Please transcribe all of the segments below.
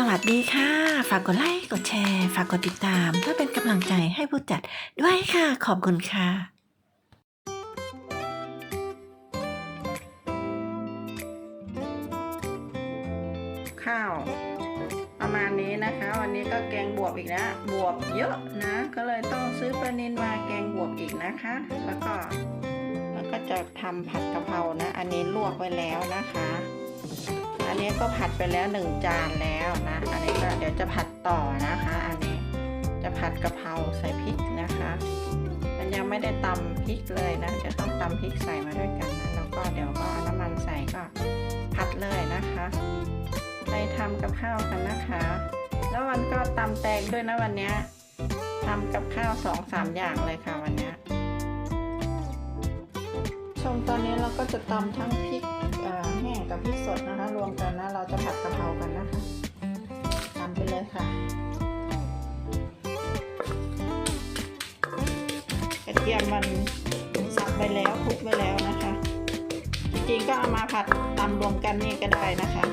สวัสดีค่ะ ฝากกดไลค์ กดแชร์ ฝากกดติดตาม เพื่อเป็นกำลังใจให้ผู้จัดด้วยค่ะ ขอบคุณค่ะข้าวประมาณนี้นะคะ วันนี้ก็แกงบวบอีกแล้วบวบเยอะนะ ก็เลยต้องซื้อปลานินมาแกงบวบอีกนะคะ แล้วก็แล้วก็จะทำผัดกะเพรานะ อันนี้ลวกไว้แล้วนะคะ อันนี้ก็ผัดไปแล้วหนึ่งจานแล้วนะ อันนี้ก็เดี๋ยวจะผัดต่อนะคะ อันนี้จะผัดกะเพราใส่พริกนะคะ มันยังไม่ได้ตำพริกเลยนะจะต้องตำพริกใส่มาด้วยกันนะแล้วก็เดี๋ยวก็เอาน้ำมันใส่ก็ผัดเลยนะคะไปทำกับข้าวกันนะคะ แล้ววันก็ตำแตงด้วยนะวันนี้ยทำกับข้าวสองสามอย่างเลยค่ะวันนี้ชมตอนนี้เราก็จะตำทั้งพริก แห้งกับพริกสดนะคะ รวมกันนะ เราจะผัดกะเพรากันนะคะตำไปเลยค่ะกระเทียมมันสับไปแล้วคลุกไปแล้วนะคะ จริงๆก็เอามาผัดตำรวมกันนี่ก็ได้นะคะ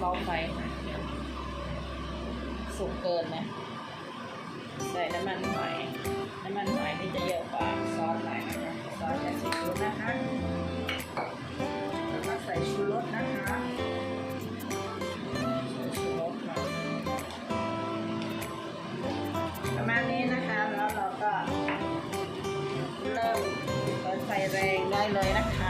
เบาไฟค่สุกเกินนะ ใส่น้ำมันหอย น้ำมันหอยนี่จะเยอะกว่าซอสหน่อยนะคะ ซอสจะซีฟู้นะคะแล้วก็ใส่ชูรสนะคะชูรสค่ะประมาณนี้นะคะ แล้วเราก็เริ่มเปิดไฟแรงได้เลยนะคะ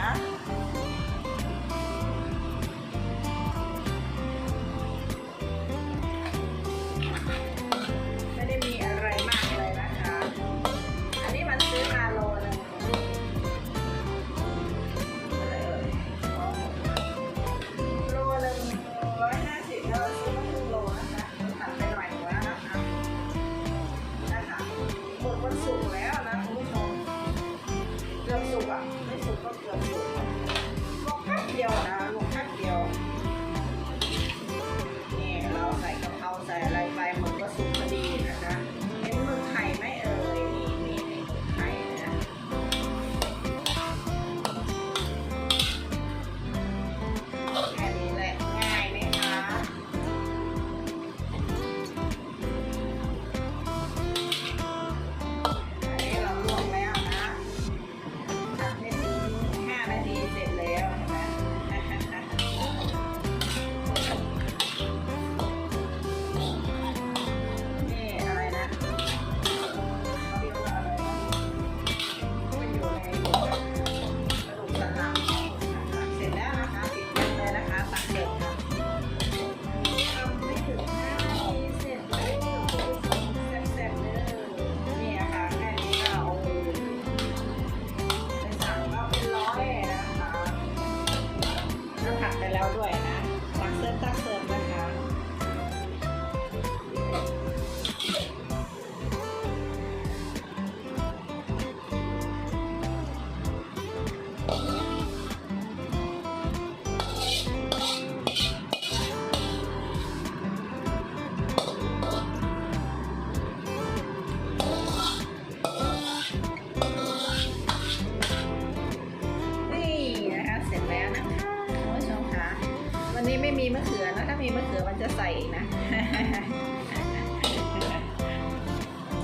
มีมะเขือนะถ้ามีมะเขือมันจะใส่นะ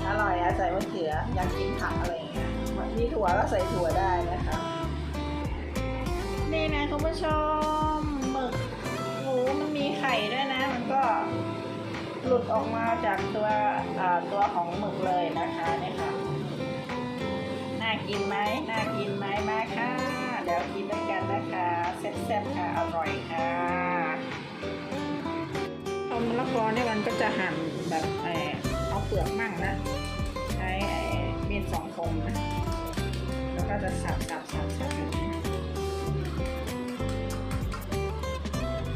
อร่อยอะใส่มะเขืออยากกินผักอะไรอย่างเงี้ยมีถั่วก็ใส่ถั่วได้นะคะ นี่นะคุณผู้ชมหมึกหมูมันมีไข่ด้วยนะ มันก็หลุดออกมาจากตัวตัวของหมึกเลยนะคะนี่ค่ะน่ากินไหมน่ากินไหมมาค่ะ เดี๋ยวกินด้วยกันนะคะแซ่บๆค่ะ อร่อยค่ะ มะละกอเนี่ยมันก็จะหั่นแบบเออเอาเปลือกมั่งนะใช้มีดสองคมนะแล้วก็จะสับสับสับสับ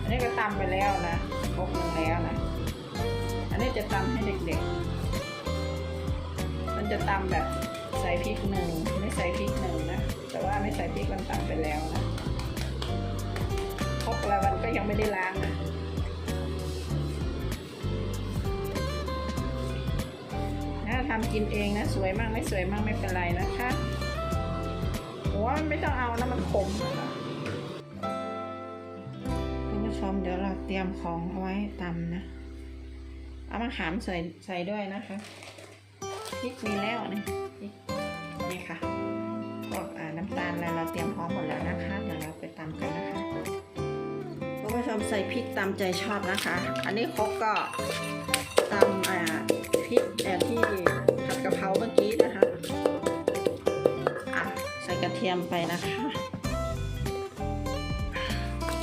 อันนี้ก็ตำไปแล้วนะครบหนึ่งแล้วนะอันนี้จะตำให้เด็กๆ มันจะตำแบบใส่พริกหนึ่งไม่ใส่พริกหนึ่งนะแต่ว่าไม่ใส่พริกมันตำไปแล้วนะครบแล้วมันก็ยังไม่ได้ล้างนะ ทำกินเองนะ สวยมากไม่สวยมากไม่เป็นไรนะคะหัวมันไม่ต้องเอานะมันขมนะคะคุณผู้ชมเดี๋ยวเราเตรียมของเอาไว้ตำนะ เอามาหามใส่ใส่ด้วยนะคะพริกมีแล้วนี่นี่ค่ะพวกน้ำตาลอะไรเราเตรียมพร้อมหมดแล้วนะคะ เดี๋ยวเราไปตำกันนะคะคุณผู้ชมใส่พริกตามใจชอบนะคะ อันนี้ครกก็ ทียมไปนะคะ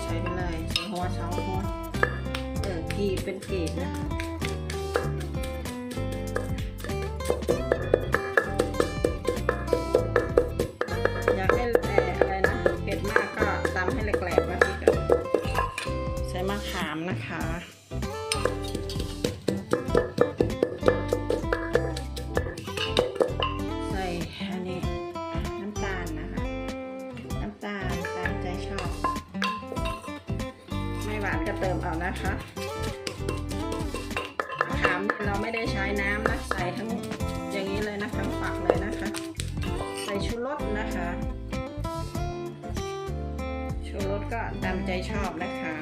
ใส่ไปเลยใส่หัวสองหัวเออกีบเป็นกีบนะอยากให้เอ่ออะไรนะเผ็ดมากก็ตำให้แหลกๆนะพี่กันใส่มะขามนะคะ ก็เติมเอานะคะมะขามเราไม่ได้ใช้น้ำนะใส่ทั้งอย่างนี้เลยนะทั้งฝักเลยนะคะ ใส่ชูรสนะคะชูรสก็ตามใจชอบนะคะ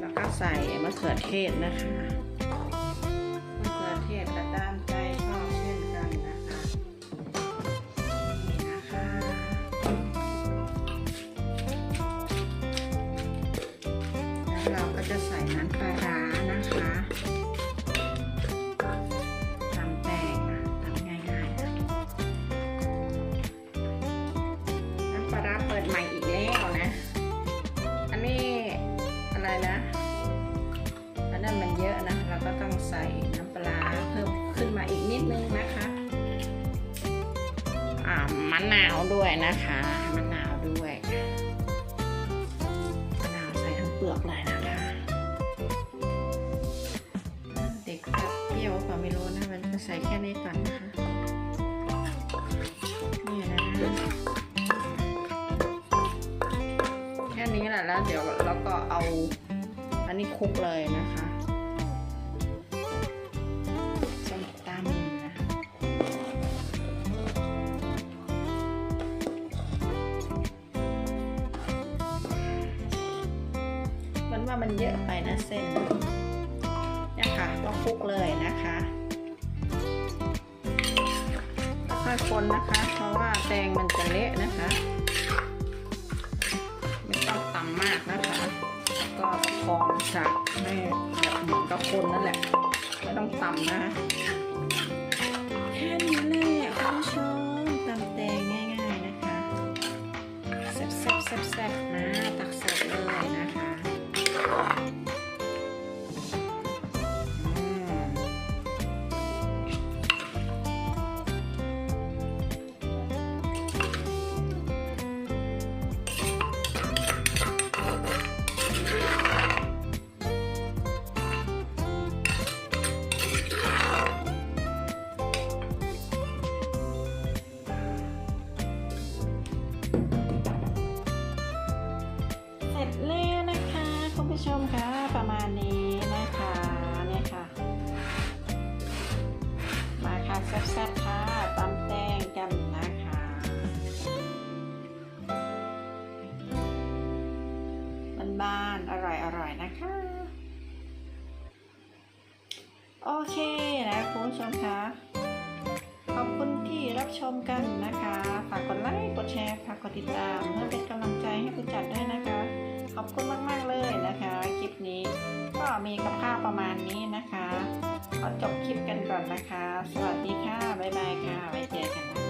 แล้วก็ใส่มะเขือเทศนะคะมะเขือเทศก็ตามใจ ด้วยนะคะมะนาวด้วยมะนาวใส่ทั้งเปลือกเลยนะคะ เด็กจะเปรี้ยวเปล่าไม่รู้นะมันใส่แค่นี้ก่อนนะคะนี่นะแค่นี้แหละแล้วเดี๋ยวเราก็เอาอันนี้คลุกเลยนะคะ มันเยอะไปนะเส้นเนี่ยค่ะก็คลุกเลยนะคะค่อยๆคนนะคะ เพราะว่าแตงมันจะเละนะคะ ไม่ต้องตำมากนะคะ ก็พองจากให้แบบเหมือนกับคนนั่นแหละ ไม่ต้องตำนะคะแค่นี้เลยอะคุณผู้ชมู้ชมคะประมาณนี้นะคะเนี่ยค่ะ มาค่ะแซ่บๆค่ะตำแตงกันนะคะบ้านๆอร่อยๆนะคะ โอเคนะคุณผู้ชมคะขอบคุณที่รับชมกันนะคะ ฝากกดไลค์ กดแชร์ ฝากกดติดตาม เพื่อเป็นกำลังใจให้ผู้จัดด้วยนะคะ ขอบคุณมาก ๆ เลยนะคะ คลิปนี้ก็มีกับข้าวประมาณนี้นะคะ ขอจบคลิปกันก่อนนะคะ สวัสดีค่ะ บ๊ายบายค่ะ ไว้เจอกันนะ